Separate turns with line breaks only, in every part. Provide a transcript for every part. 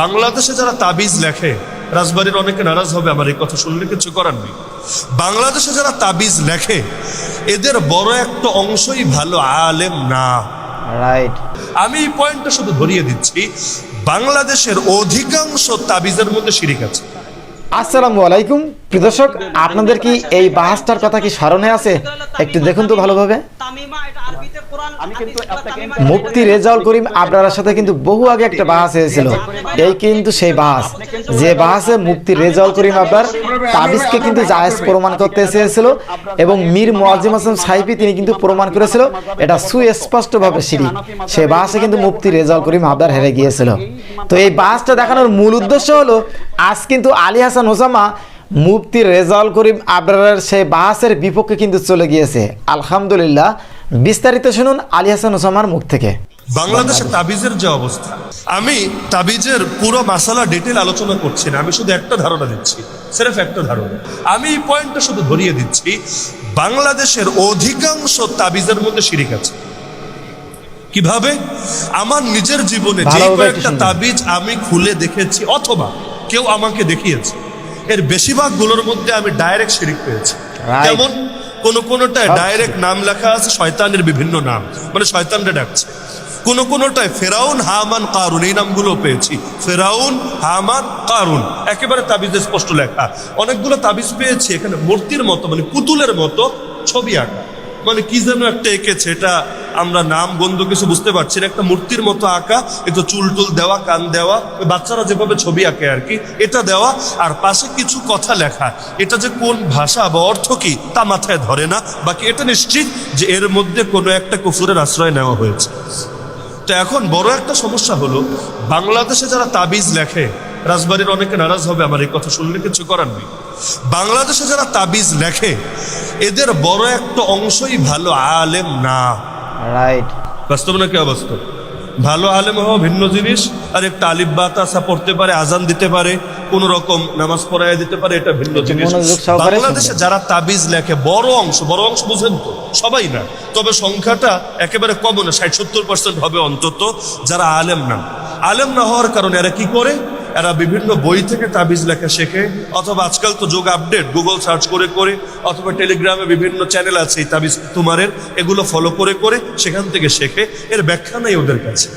বাংলাদেশে যারা তাবিজ লেখে রাজবাড়ির অনেকে নারাজ হবে আমার এই কথা শুনলে কিছু করার নেই। বাংলাদেশে যারা তাবিজ লেখে এদের বড় একটা অংশই ভালো আলেম না।
রাইট
আমি এই পয়েন্টটা শুধু ধরিয়ে দিচ্ছি বাংলাদেশের অধিকাংশ তাবিজের মধ্যে শিরিক আছে।
আসসালামু আলাইকুম। প্রিয় দর্শক আপনাদের কি এই বাহাসটার কথা কি স্মরণে আছে? একটু দেখুন তো ভালোভাবে। মুফতি রেজাউল করিম আবরারের সাথে কিন্তু বহু আগে একটা বাহাস হয়েছিল। এই কিন্তু সেই বাহাস যে বাহাসে মুফতি রেজাউল করিম আবরার তাবিজকে কিন্তু জায়েজ প্রমাণ করতে চেয়েছিল এবং মীর মোয়াজিম হাসান সাইফি তিনি কিন্তু প্রমাণ করেছিল। এটা সুস্পষ্টভাবে সিঁড়ি সেই বাহাসে কিন্তু মুফতি রেজাউল করিম আবরার হেরে গিয়েছিল। তো এই বাহাসটা দেখানোর মূল উদ্দেশ্য হলো আজ কিন্তু আলী হাসান হোসামা মুফতি রেজাউল করিম আবরারের সেই বাহাসের বিপক্ষে কিন্তু চলে গিয়েছে। আলহামদুলিল্লাহ বিস্তারিত শুনুন আলী হাসান ওসামার মুখ থেকে।
বাংলাদেশে তাবিজের যে অবস্থা আমি তাবিজের পুরো মাসালা ডিটেল আলোচনা করছি না আমি শুধু একটা ধারণা দিচ্ছি সেরেফ একটা ধারণা। আমি এই পয়েন্টটা শুধু ধরিয়ে দিচ্ছি বাংলাদেশের অধিকাংশ তাবিজের মধ্যে শিরিক আছে। কীভাবে? আমার নিজের জীবনে যে কয়েকটা তাবিজ আমি খুলে দেখেছি অথবা কেউ আমাকে দেখিয়েছে এর বেশিরভাগগুলোর মধ্যে আমি ডাইরেক্ট শিরিক পেয়েছি. যেমন কোন কোনটায় ডাইরেক্ট নাম লেখা আছে, শয়তানের বিভিন্ন নাম। মানে শয়তানরা ডাকছে। কোন কোনটায় ফেরাউন, হামান, কারুন, এই নামগুলো পেয়েছি। ফেরাউন, হামান, কারুন, একেবারে তাবিজে স্পষ্ট লেখা। অনেকগুলো তাবিজ পেয়েছি, এখানে মূর্তির মতো মানে পুতুলের মতো ছবি আঁকা। মানে কি যেন একটা এঁকেছে, এটা আমরা নাম, গন্ধ কিছু বুঝতে পারছি না। একটা মূর্তির মতো আঁকা একটু চুল টুল দেওয়া, কান দেওয়া বাচ্চারা যেভাবে ছবি আঁকে আর কি, এটা দেওয়া, আর পাশে কিছু কথা লেখা। এটা যে কোন ভাষা বা অর্থ কি, তা মাথায় ধরে না। বাকি এটা নিশ্চিত যে এর মধ্যে কোনো একটা কুফুরের আশ্রয় নেওয়া হয়েছে। তো এখন বড় একটা সমস্যা হলো, বাংলাদেশে যারা তাবিজ লেখে রাজবাড়ির অনেকে নারাজ হবে আমার এই কথা শুনলে কিছু করার নেই। বাংলাদেশে যারা তাবিজ লেখে এদের বড় একটা অংশই ভালো আলেম না।
রাইট
বাস্তব না কি অবাস্তব? ভালো আলেম হওয়া ভিন্ন জিনিস আর একটা আলিফ বাতাসা পড়তে পারে আজান দিতে পারে কোন রকম নামাজ পড়ায় দিতে পারে এটা ভিন্ন জিনিস। বাংলাদেশে যারা তাবিজ লেখে বড় অংশ বড় অংশ বুঝেন তো সবাই না। তবে সংখ্যাটা একেবারে কম না ষাট সত্তর পার্সেন্ট হবে অন্তত যারা আলেম না। আলেম না হওয়ার কারণে এরা কি করে? এরা বিভিন্ন বই থেকে তাবিজ লেখা, শেখে। অথবা আজকাল তো যোগ আপডেট গুগল সার্চ করে করে, অথবা টেলিগ্রামে বিভিন্ন চ্যানেল আছে এই তাবিজ তোমারের। এগুলো ফলো করে করে সেখান থেকে শেখে। এর ব্যাখ্যা নাই ওদের কাছে।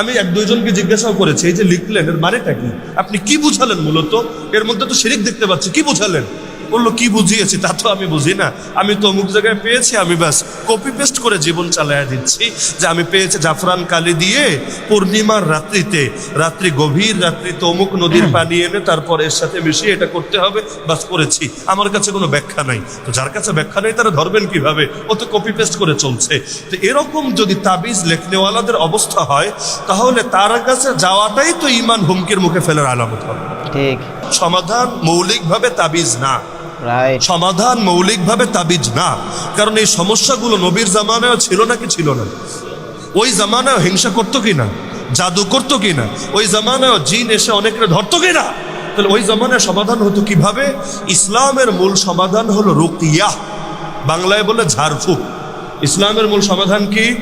আমি এক দুইজনকে জিজ্ঞাসাও করেছি, এই যে লিখলেন, এর মানেটা কি? আপনি কি বুঝালেন মূলত? এর মধ্যে তো শিরিক দেখতে পাচ্ছি। কি বুঝালেন? বলল কি বুঝিয়েছি? তা তো আমি বুঝি না। আমি তো অমুক জায়গায় পেয়েছি আমি ব্যাস কপি পেস্ট করে জীবন চালায়া দিচ্ছি যে আমি পেয়েছি জাফরান কালি দিয়ে পূর্ণিমার রাত্রিতে। রাত্রি গভীর রাত্রিতে অমুক নদীর পানি এনে তারপর এর সাথে মিশিয়ে এটা করতে হবে বাস করেছি। আমার কাছে কোনো ব্যাখ্যা নাই। তো যার কাছে ব্যাখ্যা নেই তারা ধরবেন কীভাবে? ও তো কপি পেস্ট করে চলছে। তো এরকম যদি তাবিজ লেখনেওয়ালাদের অবস্থা হয় তাহলে তার কাছে যাওয়াটাই তো ইমান হুমকির মুখে ফেলার আলামত হবে।
ঠিক।
সমাধান মৌলিকভাবে তাবিজ না। সমাধান মৌলিকভাবে তাবিজ না। কারণ এই সমস্যাগুলো নবীর জামানায় ছিল নাকি ছিল না? ওই জামানায় হিংসা করতো কিনা? জাদু করতো কিনা? ওই জামানায় জিন এসে অনেকরে ধরতো কিনা? তাহলে ওই জামানায় সমাধান হতো কীভাবে? ইসলামের মূল সমাধান হলো রুকিয়া। বাংলায় বলে ঝাড়ফুঁক। ইসলামের মূল সমাধান কি?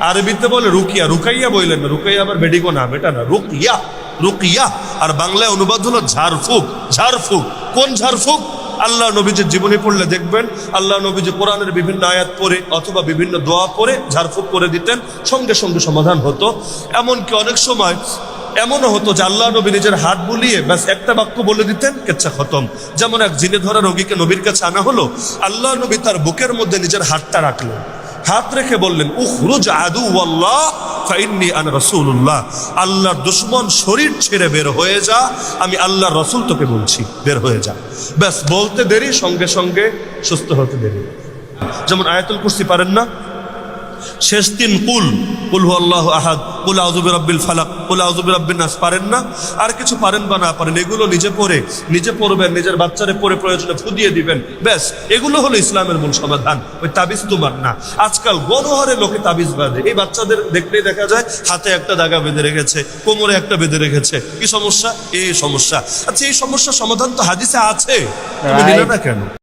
আরবিতে বলে রুকিয়া। রুকাইয়া বললেন না। রুকাইয়া আবার বেডিগো নাম এটা না। রুকিয়া। রুকিয়া। আর বাংলায় অনুবাদ হলো ঝাড়ফুঁক। ঝাড়ফুঁক। কোন ঝাড়ফুঁক? আল্লাহ নবীজির জীবনী পড়লে দেখবেন, আল্লাহ নবীজি কোরআনের বিভিন্ন আয়াত পড়ে অথবা বিভিন্ন দোয়া পড়ে, ঝাড়ফুঁক করে দিতেন, সঙ্গে সঙ্গে সমাধান হতো। এমনকি অনেক সময় এমনও হতো যে আল্লাহ নবী নিজের হাত বুলিয়ে ব্যাস একটা বাক্য বলে দিতেন, কেচ্ছা খতম। যেমন এক জিনে ধরা রোগীকে নবীর কাছে আনা হলো, আল্লাহ নবী তার বুকের মধ্যে নিজের হাতটা রাখলেন। হাত রেখে বললেন, উখরুজ আদু আল্লাহ ফাইন্নি আন রসুল্লাহ আল্লাহর দুশ্মন শরীর ছেড়ে বের হয়ে যা, আমি আল্লাহর রসুল তোকে বলছি, বের হয়ে যা। ব্যাস, বলতে দেরি, সঙ্গে সঙ্গে সুস্থ হতে দেরি। যেমন আয়াতুল কুর্সি পারেন না? শেষ তিন কুল কুল আল্লাহ আহাদ কুল আউজুবি রব্বিল ফালাক কুল আউজুবি রব্বিন নাস পারেন না? আর কিছু পারেন বা না পারেন এগুলো নিজে পড়ে নিজে পড়বেন নিজের বাচ্চারে পড়ে প্রয়োজনে ফুদিয়ে দিবেন ব্যাস এগুলো হলো ইসলামের মূল সমাধান ওই তাবিজ তোমার না। আজকাল গণহারে লোকে তাবিজ বাঁধে এই বাচ্চাদের দেখলেই দেখা যায় হাতে একটা দাগা বেঁধে রেখেছে কোমরে একটা বেঁধে রেখেছে। কি সমস্যা? এই সমস্যা। আচ্ছা এই সমস্যার সমাধান তো হাদিসে আছে। তুমি
Right.
নিলে না কেন?